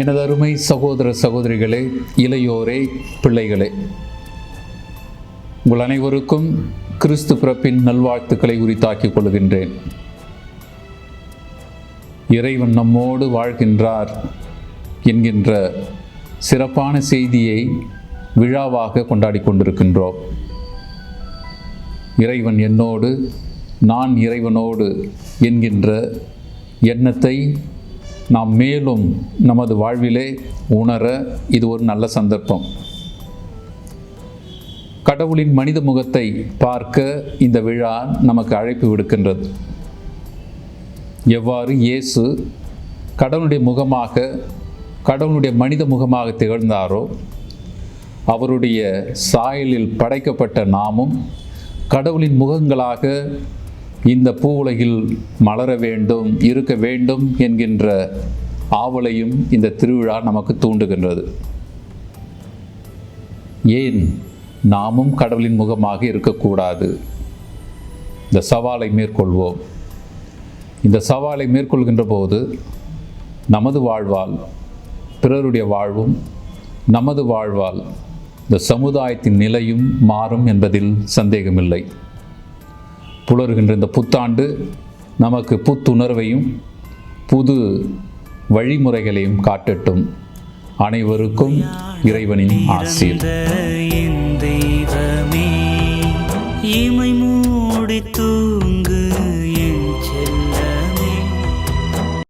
எனது அருமை சகோதர சகோதரிகளே இளையோரே பிள்ளைகளே. உங்கள் அனைவருக்கும் கிறிஸ்து பிறப்பின் நல்வாழ்த்துக்களை உரித்தாக்கிக் கொள்கின்றேன். இறைவன் நம்மோடு வாழ்கின்றார் என்கின்ற சிறப்பான செய்தியை விழாவாக கொண்டாடி கொண்டிருக்கின்றோம். இறைவன் என்னோடு நான் இறைவனோடு என்கின்ற எண்ணத்தை நாம் மேலும் நமது வாழ்விலே உணர இது ஒரு நல்ல சந்தர்ப்பம். கடவுளின் மனித முகத்தை பார்க்க இந்த விழா நமக்கு அழைப்பு விடுக்கின்றது. எவ்வாறு இயேசு கடவுளுடைய முகமாக கடவுளுடைய மனித முகமாக திகழ்ந்தாரோ அவருடைய சாயலில் படைக்கப்பட்ட நாமும் கடவுளின் முகங்களாக இந்த பூ உலகில் மலர வேண்டும் இருக்க வேண்டும் என்கின்ற ஆவலையும் இந்த திருவிழா நமக்கு தூண்டுகின்றது. ஏன் நாமும் கடவுளின் முகமாக இருக்கக்கூடாது? இந்த சவாலை மேற்கொள்வோம். இந்த சவாலை மேற்கொள்கின்ற போது நமது வாழ்வால் பிறருடைய வாழ்வும் நமது வாழ்வால் இந்த சமுதாயத்தின் நிலையும் மாறும் என்பதில் சந்தேகமில்லை. புலர்கின்ற இந்த புத்தாண்டு நமக்கு புத்துணர்வையும் புது வழிமுறைகளையும் காட்டட்டும். அனைவருக்கும் இறைவனின் ஆசீர்